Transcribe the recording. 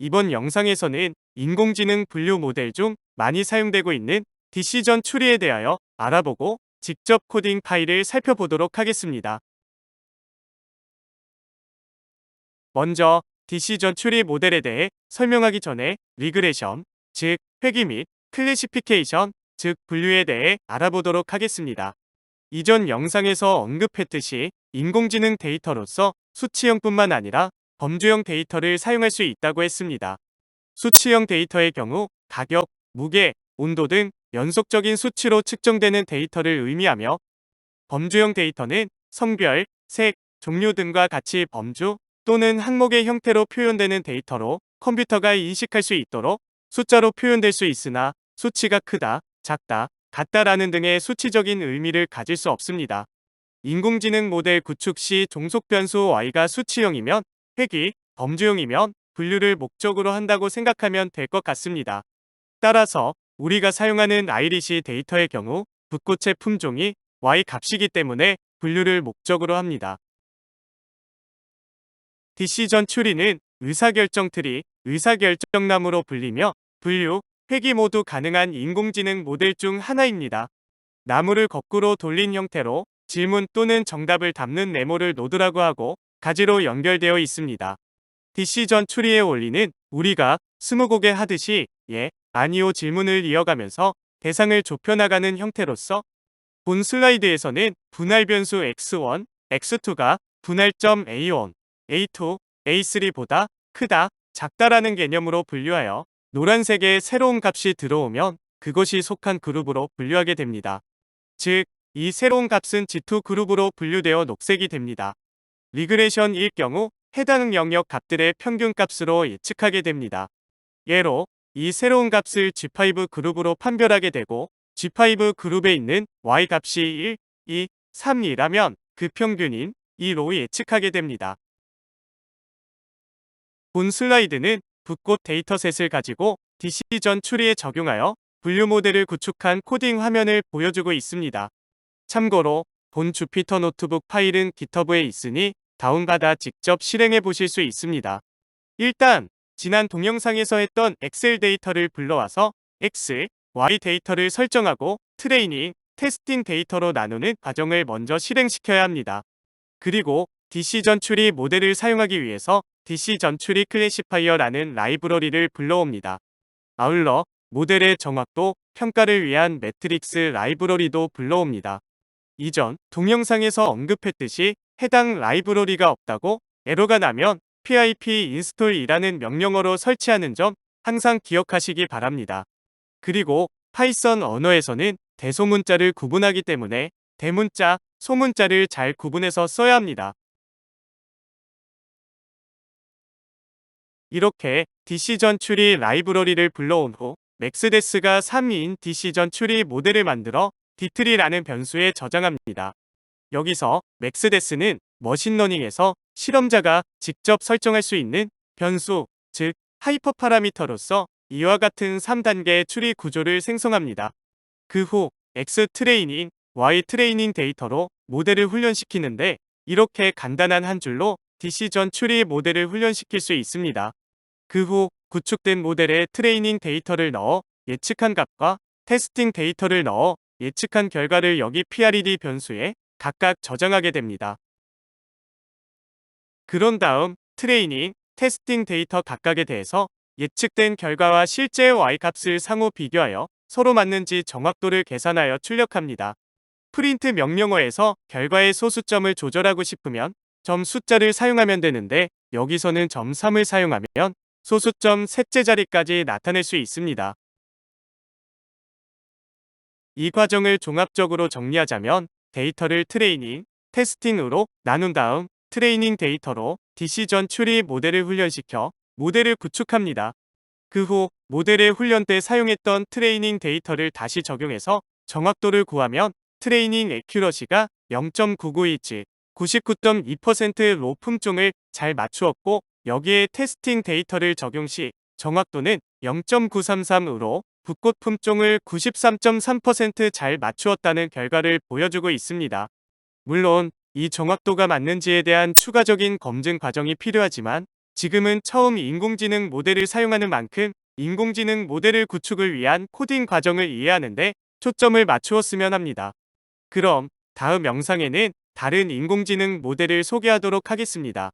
이번 영상에서는 인공지능 분류 모델 중 많이 사용되고 있는 디시전 추리에 대하여 알아보고 직접 코딩 파일을 살펴보도록 하겠습니다. 먼저 디시전 추리 모델에 대해 설명하기 전에 리그레션, 즉 회귀 및 클래시피케이션, 즉 분류에 대해 알아보도록 하겠습니다. 이전 영상에서 언급했듯이 인공지능 데이터로서 수치형뿐만 아니라 범주형 데이터를 사용할 수 있다고 했습니다. 수치형 데이터의 경우 가격, 무게, 온도 등 연속적인 수치로 측정되는 데이터를 의미하며 범주형 데이터는 성별, 색, 종류 등과 같이 범주 또는 항목의 형태로 표현되는 데이터로 컴퓨터가 인식할 수 있도록 숫자로 표현될 수 있으나 수치가 크다, 작다, 같다라는 등의 수치적인 의미를 가질 수 없습니다. 인공지능 모델 구축 시 종속 변수 y가 수치형이면 획이 범주형이면 분류를 목적으로 한다고 생각하면 될 것 같습니다. 따라서 우리가 사용하는 아이리시 데이터의 경우 붓꽃의 품종이 y 값이기 때문에 분류를 목적으로 합니다. 디시전 추리는 의사결정 트리, 의사결정나무로 불리며 분류, 회귀 모두 가능한 인공지능 모델 중 하나입니다. 나무를 거꾸로 돌린 형태로 질문 또는 정답을 담는 네모를 노드라고 하고 가지로 연결되어 있습니다. 디시전 추리의 원리는 우리가 스무고개 하듯이 예, 아니오 질문을 이어가면서 대상을 좁혀나가는 형태로서 본 슬라이드에서는 분할 변수 x1, x2가 분할점 a1, a2, a3보다 크다, 작다라는 개념으로 분류하여 노란색에 새로운 값이 들어오면 그것이 속한 그룹으로 분류하게 됩니다. 즉, 이 새로운 값은 G2 그룹으로 분류되어 녹색이 됩니다. 리그레션일 경우 해당 영역 값들의 평균 값으로 예측하게 됩니다. 예로 이 새로운 값을 G5 그룹으로 판별하게 되고 G5 그룹에 있는 Y 값이 1, 2, 3이라면 그 평균인 2로 예측하게 됩니다. 본 슬라이드는 붓꽃 데이터셋을 가지고 디시전 추리에 적용하여 분류 모델을 구축한 코딩 화면을 보여주고 있습니다. 참고로 본 주피터 노트북 파일은 GitHub에 있으니 다운받아 직접 실행해 보실 수 있습니다. 일단 지난 동영상에서 했던 엑셀 데이터를 불러와서 X, Y 데이터를 설정하고 트레이닝, 테스팅 데이터로 나누는 과정을 먼저 실행시켜야 합니다. 그리고 디시전 추리 모델을 사용하기 위해서 디시전 추리 클래시파이어라는 라이브러리를 불러옵니다. 아울러 모델의 정확도 평가를 위한 매트릭스 라이브러리도 불러옵니다. 이전 동영상에서 언급했듯이 해당 라이브러리가 없다고 에러가 나면 pip install이라는 명령어로 설치하는 점 항상 기억하시기 바랍니다. 그리고 파이썬 언어에서는 대소문자를 구분하기 때문에 대문자, 소문자를 잘 구분해서 써야 합니다. 이렇게 디시전 추리 라이브러리를 불러온 후 맥스데스가 3인 디시전 추리 모델을 만들어 디트리라는 변수에 저장합니다. 여기서 맥스데스는 머신러닝에서 실험자가 직접 설정할 수 있는 변수, 즉 하이퍼 파라미터로서 이와 같은 3단계 추리 구조를 생성합니다. 그 후 X 트레이닝, Y 트레이닝 데이터로 모델을 훈련시키는데 이렇게 간단한 한 줄로 디시전 추리 모델을 훈련시킬 수 있습니다. 그 후 구축된 모델에 트레이닝 데이터를 넣어 예측한 값과 테스팅 데이터를 넣어 예측한 결과를 여기 PRED 변수에 각각 저장하게 됩니다. 그런 다음 트레이닝, 테스팅 데이터 각각에 대해서 예측된 결과와 실제 y값을 상호 비교하여 서로 맞는지 정확도를 계산하여 출력합니다. 프린트 명령어에서 결과의 소수점을 조절하고 싶으면 점 숫자를 사용하면 되는데 여기서는 점 3을 사용하면 소수점 셋째 자리까지 나타낼 수 있습니다. 이 과정을 종합적으로 정리하자면 데이터를 트레이닝, 테스팅으로 나눈 다음 트레이닝 데이터로 디시전 추리 모델을 훈련시켜 모델을 구축합니다. 그 후 모델의 훈련 때 사용했던 트레이닝 데이터를 다시 적용해서 정확도를 구하면 트레이닝 에큐러시가 0.99일지 99.2%로 품종을 잘 맞추었고 여기에 테스팅 데이터를 적용 시 정확도는 0.933으로 붓꽃 품종을 93.3%잘 맞추었다는 결과를 보여주고 있습니다. 물론 이 정확도가 맞는지에 대한 추가적인 검증 과정이 필요하지만 지금은 처음 인공지능 모델을 사용하는 만큼 인공지능 모델을 구축을 위한 코딩 과정을 이해하는데 초점을 맞추었으면 합니다. 그럼 다음 영상에는 다른 인공지능 모델을 소개하도록 하겠습니다.